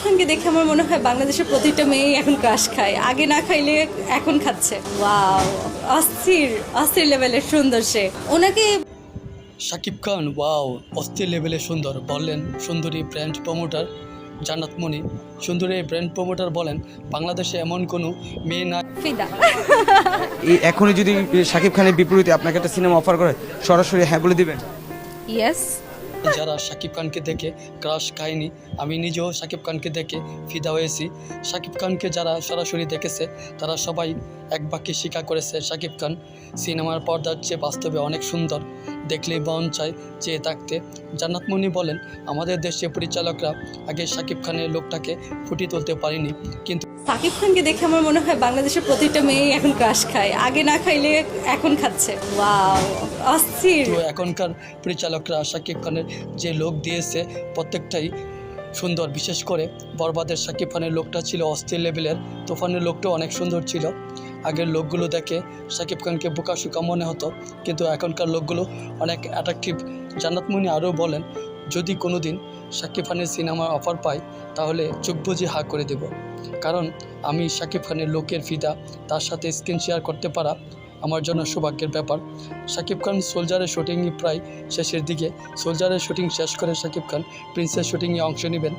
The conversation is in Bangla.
খানকে দেখে আমার মনে হয় বাংলাদেশের প্রতিটা মেয়েই এখন ক্রাশ খায়। আগে না খাইলে এখন খাচ্ছে। ওয়াও অস্থির অস্থির লেভেলের সুন্দর সে। ওনাকে শাকিব খান ওয়াও অস্থির লেভেলে সুন্দর। বললেন সুন্দরী ব্র্যান্ড প্রমোটার জান্নাত মনি। সুন্দরী ব্র্যান্ড প্রমোটার বলেন বাংলাদেশে এমন কোনো মেয়ে না ফিদা। এই এখনই যদি শাকিব খানের বিপরীতে আপনাকে একটা সিনেমা অফার করে সরাসরি হ্যাঁ বলে দিবেন? ইয়েস যারা শাকিব খানকে দেখে ক্রাশ খায়নি, আমি নিজেও শাকিব খানকে দেখে ফিদা হয়েছি। শাকিব খানকে যারা সরাসরি দেখেছে, তারা সবাই এক বাক্যে স্বীকার করেছে শাকিব খান সিনেমার পর্দার চেয়ে বাস্তবে অনেক সুন্দর। দেখলেই মন চায় চেয়ে থাকতে। জান্নাত মনি বলেন আমাদের দেশীয় পরিচালকরা আগে শাকিব খানের লোকটাকে ফুটিয়ে তুলতে পারেনি কিন্তু শাকিব খানকে দেখে আমার মনে হয় বাংলাদেশের প্রতিটা মেয়েই এখন ক্রাশ খায়। আগে না খাইলে এখন খাচ্ছে। ওয়াও অস্থির। তো এখনকার পরিচালকরা শাকিব খানের যে লোক দিয়েছে প্রত্যেকটাই সুন্দর। বিশেষ করে বরবাদের শাকিব খানের লোকটা ছিল অস্থির লেভেলের। তুফানের লোকটাও অনেক সুন্দর ছিল। আগের লোকগুলো দেখে শাকিব খানকে বোকা শুকা মনে হতো, কিন্তু এখনকার লোকগুলো অনেক অ্যাট্রাকটিভ জান্নাতমণি আরও বলেন, যদি কোনো দিন শাকিব খানের সিনেমার অফার পাই, তাহলে চোখ বুঝে হা করে দেব। কারণ আমি শাকিব খানের লোকের ফিদা, তার সাথে স্ক্রিন শেয়ার করতে পারা আমার জন্য সৌভাগ্যের ব্যাপার। শাকিব খান সোলজারের শুটিংই প্রায় শেষের দিকে, সোলজারের শুটিং শেষ করে শাকিব খান প্রিন্সের শুটিংয়ে অংশ নেবেন।